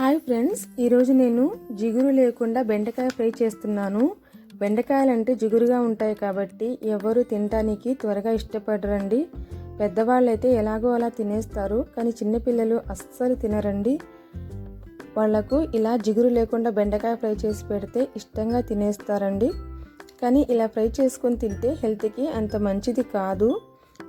Hi friends ఈరోజు నేను జిగురు లేకుండా బెండకాయ ఫ్రై చేస్తున్నాను. బెండకాయలు అంటే జిగురుగా ఉంటాయి కాబట్టి ఎవరు తినటానికి త్వరగా ఇష్టపడరండి. పెద్దవాళ్ళు అయితే ఎలాగో అలా తినేస్తారు కానీ చిన్నపిల్లలు అస్సలు తినరండి. వాళ్ళకు ఇలా జిగురు లేకుండా బెండకాయ ఫ్రై చేసి పెడితే ఇష్టంగా తినేస్తారండి. కానీ ఇలా ఫ్రై చేసుకొని తింటే హెల్త్కి అంత మంచిది కాదు.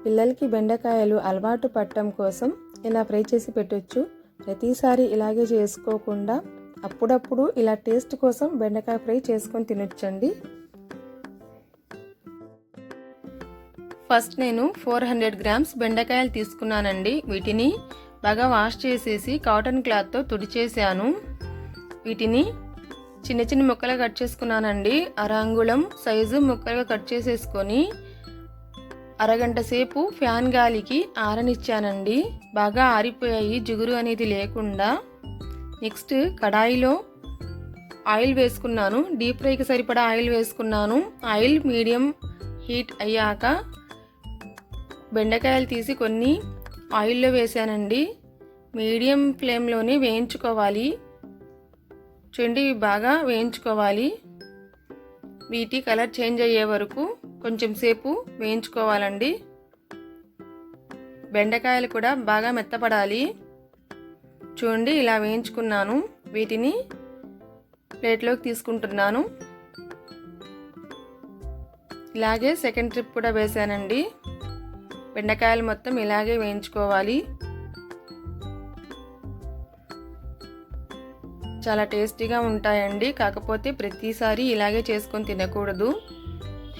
పిల్లలకి బెండకాయలు అలవాటు పట్టడం కోసం ఇలా ఫ్రై చేసి పెట్టొచ్చు. ప్రతిసారి ఇలాగే చేసుకోకుండా అప్పుడప్పుడు ఇలా టేస్ట్ కోసం బెండకాయ ఫ్రై చేసుకొని తినొచ్చండి. ఫస్ట్ నేను ఫోర్ హండ్రెడ్ గ్రామ్స్ బెండకాయలు తీసుకున్నానండి. వీటిని బాగా వాష్ చేసేసి కాటన్ క్లాత్తో తుడిచేసాను వీటిని చిన్న చిన్న ముక్కలు కట్ చేసుకున్నానండి. అరంగుళం సైజు ముక్కలుగా కట్ చేసేసుకొని అరగంట సేపు ఫ్యాన్ గాలికి ఆరనిచ్చానండి. బాగా ఆరిపోయాయి. జిగురు అనేది లేకుండా నెక్స్ట్ కడాయిలో ఆయిల్ వేసుకున్నాను. డీప్ ఫ్రైకి సరిపడా ఆయిల్ వేసుకున్నాను. ఆయిల్ మీడియం హీట్ అయ్యాక బెండకాయలు తీసి కొన్ని ఆయిల్లో వేసానండి. మీడియం ఫ్లేమ్లోనే వేయించుకోవాలి. చూడండి బాగా వేయించుకోవాలి. వీటి కలర్ చేంజ్ అయ్యే వరకు కొంచెం సేపు వేయించుకోవాలండి. బెండకాయలు కూడా బాగా మెత్తపడాలి. చూడండి ఇలా వేయించుకున్నాను. వీటిని ప్లేట్లోకి తీసుకుంటున్నాను. ఇలాగే సెకండ్ ట్రిప్ కూడా వేసానండి. బెండకాయలు మొత్తం ఇలాగే వేయించుకోవాలి. చాలా టేస్టీగా ఉంటాయండి. కాకపోతే ప్రతిసారి ఇలాగే చేసుకొని తినకూడదు.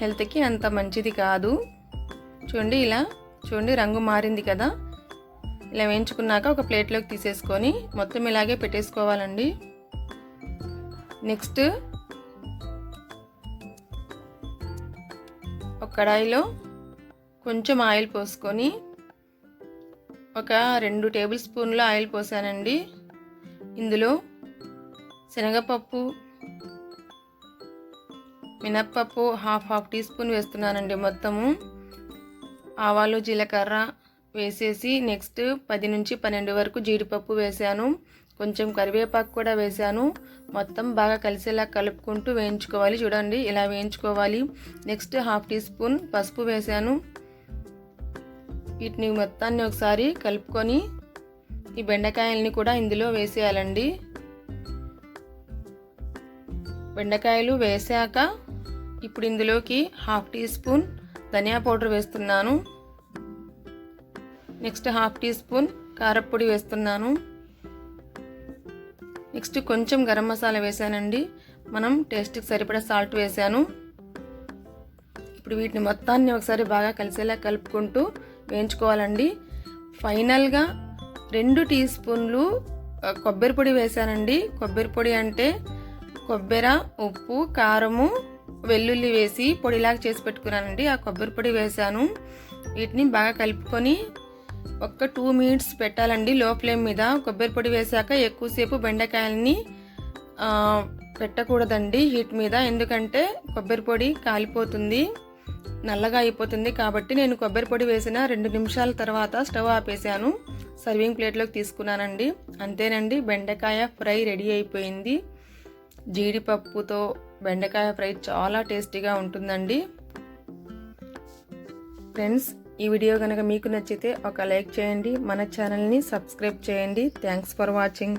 హెల్త్కి అంత మంచిది కాదు. చూడండి ఇలా చూడండి రంగు మారింది కదా. ఇలా వేయించుకున్నాక ఒక ప్లేట్లోకి తీసేసుకొని మొత్తం ఇలాగే పెట్టేసుకోవాలండి. నెక్స్ట్ ఒక కడాయిలో కొంచెం ఆయిల్ పోసుకొని ఒక రెండు టేబుల్ స్పూన్ల ఆయిల్ పోసానండి. ఇందులో శనగపప్పు మినప్పప్పు హాఫ్ హాఫ్ టీ స్పూన్ వేస్తున్నానండి మొత్తము. ఆవాలు జీలకర్ర వేసేసి నెక్స్ట్ పది నుంచి పన్నెండు వరకు జీడిపప్పు వేసాను. కొంచెం కరివేపాకు కూడా వేసాను. మొత్తం బాగా కలిసేలా కలుపుకుంటూ వేయించుకోవాలి. చూడండి ఇలా వేయించుకోవాలి. నెక్స్ట్ హాఫ్ టీ స్పూన్ పసుపు వేసాను. వీటిని మొత్తాన్ని ఒకసారి కలుపుకొని ఈ బెండకాయల్ని కూడా ఇందులో వేసేయాలండి. బెండకాయలు వేసాక ఇప్పుడు ఇందులోకి హాఫ్ టీ స్పూన్ ధనియా పౌడర్ వేస్తున్నాను. నెక్స్ట్ హాఫ్ టీ స్పూన్ కారప్పొడి వేస్తున్నాను. నెక్స్ట్ కొంచెం గరం మసాలా వేసానండి. మనం టేస్ట్కి సరిపడా సాల్ట్ వేసాను. ఇప్పుడు వీటిని మొత్తాన్ని ఒకసారి బాగా కలిసేలా కలుపుకుంటూ వేయించుకోవాలండి. ఫైనల్గా రెండు టీ స్పూన్లు కొబ్బరి పొడి వేసానండి. కొబ్బరి పొడి అంటే కొబ్బరి ఉప్పు కారము వెల్లుల్లి వేసి పొడిలాగా చేసి పెట్టుకున్నానండి. ఆ కొబ్బరి పొడి వేసాను. వీటిని బాగా కలుపుకొని ఒక్క టూ మినిట్స్ పెట్టాలండి లో ఫ్లేమ్ మీద. కొబ్బరి పొడి వేసాక ఎక్కువసేపు బెండకాయలని పెట్టకూడదండి హీట్ మీద. ఎందుకంటే కొబ్బరి పొడి కాలిపోతుంది నల్లగా అయిపోతుంది కాబట్టి నేను కొబ్బరి పొడి వేసిన రెండు నిమిషాల తర్వాత స్టవ్ ఆపేసాను. సర్వింగ్ ప్లేట్లోకి తీసుకున్నానండి. అంతేనండి బెండకాయ ఫ్రై రెడీ అయిపోయింది. జీడిపప్పుతో బెండకాయ ఫ్రై చాలా టేస్టీగా ఉంటుందండి. ఫ్రెండ్స్ ఈ వీడియో కనుక మీకు నచ్చితే ఒక లైక్ చేయండి. మన ఛానల్ని సబ్స్క్రైబ్ చేయండి. Thanks for watching.